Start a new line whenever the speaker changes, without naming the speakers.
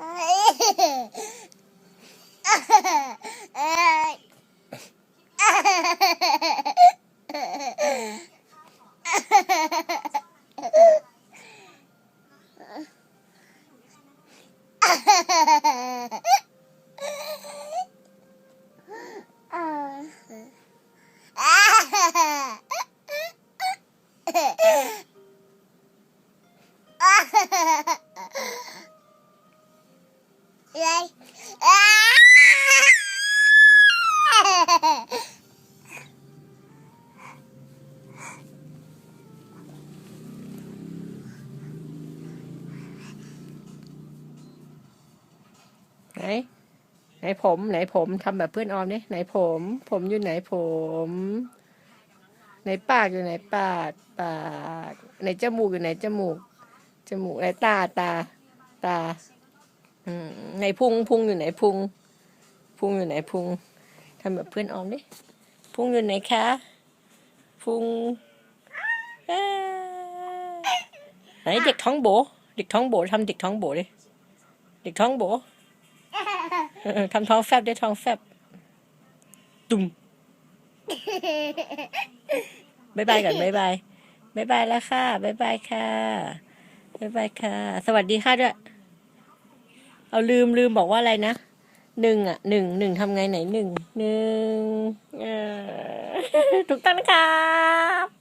เลย
ไหนไหนผมไหนผมทำแบบเพื่อนออมเนี่ยไหนผม ผมอยู่ไหนผม ไหนปากอยู่ไหนปากปากไหนจมูกอยู่ไหนจมูกจมูกไหนตาตาตาอืมไหนพุงพุงอยู่ไหนพุงพุงอยู่ไหนพุงทำแบบเพื่อนออมดิพุงอยู่ไหนคะพุงไหนเด็กท้องโบ เด็กท้องโบทำเด็กท้องโบดิเด็กท้องโบ ทำท้องแฟบได้ท้องแฟบตุ่มบายบายก่อนบายบายบายบายแล้วค่ะบายบายค่ะบายบายค่ะ สวัสดีค่ะด้วย เอาลืมลืมบอกว่าอะไรนะหนึ่งอะหนึ่งหนึ่งทำไงไหนหนึ่งหนึ่งถูกต้องนะครับ